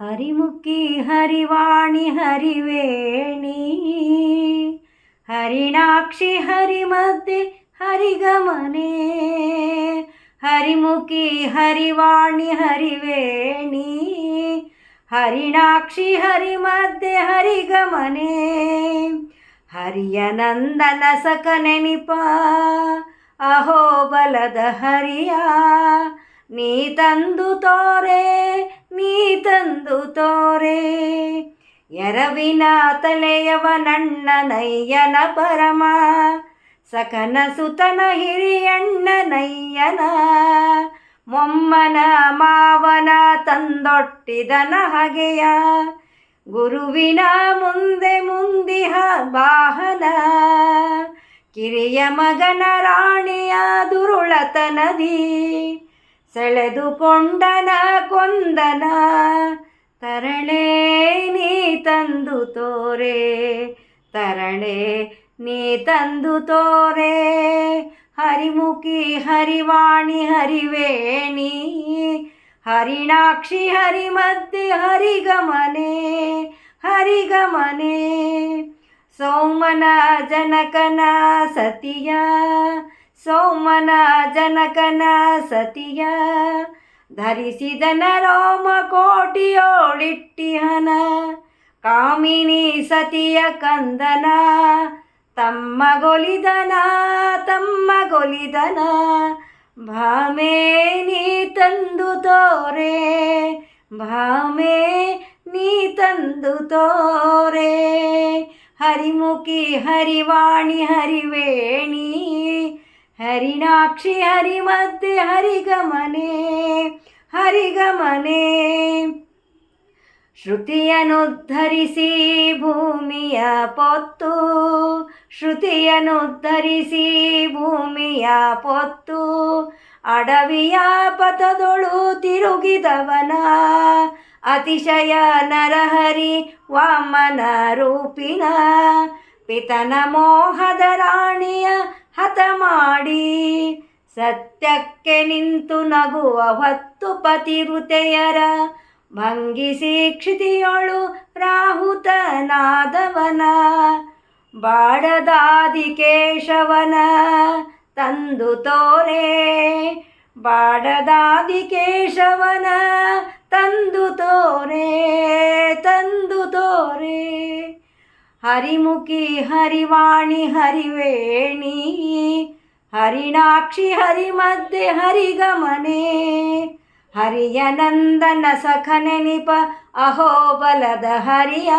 ಹರಿಮುಖಿ ಹರಿವಾಣಿ ಹರಿವೇಣಿ, ಹರಿಣಾಕ್ಷಿ ಹರಿಮಧ್ಯೆ ಹರಿಗಮನೆ, ಹರಿಮುಖಿ ಹರಿವಾಣಿ ಹರಿವೇಣಿ, ಹರಿಣಾಕ್ಷಿ ಹರಿಮದ್ದೆ ಹರಿಗಮನೆ, ಹರಿಯ ನಂದನ ಸಕನೆನಿಪ ಅಹೋ ಬಲದ ಹರಿಯ, ನೀ ತಂದು ತೋರೆ ನೀ ತಂದು ತೋರೆ. ಎರವಿನ ತಲೆಯವ ನಣ್ಣ ನಯ್ಯನ ಪರಮ. ಸಕನ ಸುತನ ಹಿರಿಯಣ್ಣ ನಯ್ಯನ ಮೊಮ್ಮನ ಮಾವನ ತಂದೊಟ್ಟಿದನ ಹಗೆಯ ಗುರುವಿನ ಮುಂದೆ ಮುಂದಿಹ ಬಾಹನ. ಕಿರಿಯ ಮಗನ ರಾಣಿಯ ದುರುಳತನದಿ. ಸೆಳೆದುಕೊಂಡನ ಕೊಂದನ, ತರಳೆ ನೀ ತಂದು ತೋರೆ, ತರಳೆ ನೀ ತಂದು ತೋರೆ, ಹರಿಮುಖಿ ಹರಿವಾಣಿ ಹರಿವೇಣಿ, ಹರಿಣಾಕ್ಷಿ ಹರಿಮದ್ದೆ ಹರಿಗಮನೆ ಹರಿಗಮನೆ. ಸೋಮನ ಜನಕನ ಸತಿಯ ಸೋಮನ ಜನಕನ ಸತಿಯ ಧರಿಸಿದನ ರೋಮ ಕೋಟಿಯೋಳಿಟ್ಟಿಹನ. ಕಾಮಿನಿ ಸತಿಯ ಕಂದನ, ತಮ್ಮ ಗೊಲಿದನ ತಮ್ಮ ಗೊಲಿದನ. ಭಾಮೆ ನೀ ತಂದು ತೋರೆ, ಭಾಮೆ ನೀ ತಂದು ತೋರೆ. ಹರಿಮುಖಿ ಹರಿವಾಣಿ ಹರಿವೇಣಿ ಹರಿಣಾಕ್ಷಿ ಹರಿಮದ್ದೆ ಹರಿಗಮನೆ ಹರಿಗಮನೆ. ಶ್ರುತಿಯನುದ್ಧರಿಸಿ ಭೂಮಿಯ ಪೊತ್ತು, ಶ್ರುತಿಯನುದ್ಧರಿಸಿ ಭೂಮಿಯ ಪೊತ್ತು. ಅಡವಿಯ ಪಥದೊಳು ತಿರುಗಿದವನ, ಅತಿಶಯ ನರಹರಿ ವಾಮನ ರೂಪಿನ. ಪಿತನ ಮೋಹದ ರಾಣಿಯ ಹತ ಮಾಡಿ ಸತ್ಯಕ್ಕೆ ನಿಂತು ನಗುವ ಹೊತ್ತು ಪತಿರುತೆಯರ ಭಂಗಿಸಿ ಕ್ಷಿತಿಯೊಳು ರಾಹುತನಾದವನ ಬಾಡದಾದಿ ಕೇಶವನ ತಂದು ತೋರೆ ಬಾಡದಾದಿ ಕೇಶವನ ತಂದು ತೋರೆ ತಂದು ತೋರೆ. ಹರಿಮುಖಿ ಹರಿವಾಣಿ ಹರಿವೇಣಿ, ಹರಿಣಾಕ್ಷಿ ಹರಿಮಧ್ಯೆ ಹರಿಗಮನೆ ಹರಿಯ ನಂದನ ಸಖನೆ ನಿಪ ಅಹೋಬಲದ ಹರಿಯ,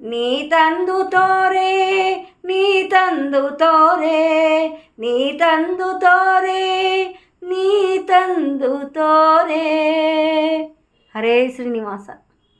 ನೀ ತಂದು ತೋರೆ, ನೀ ತಂದು ತೋರೆ, ನೀ ತಂದು ತೋರೆ, ನೀ ತಂದು ತೋರೆ. ಹರೇ ಶ್ರೀನಿವಾಸ.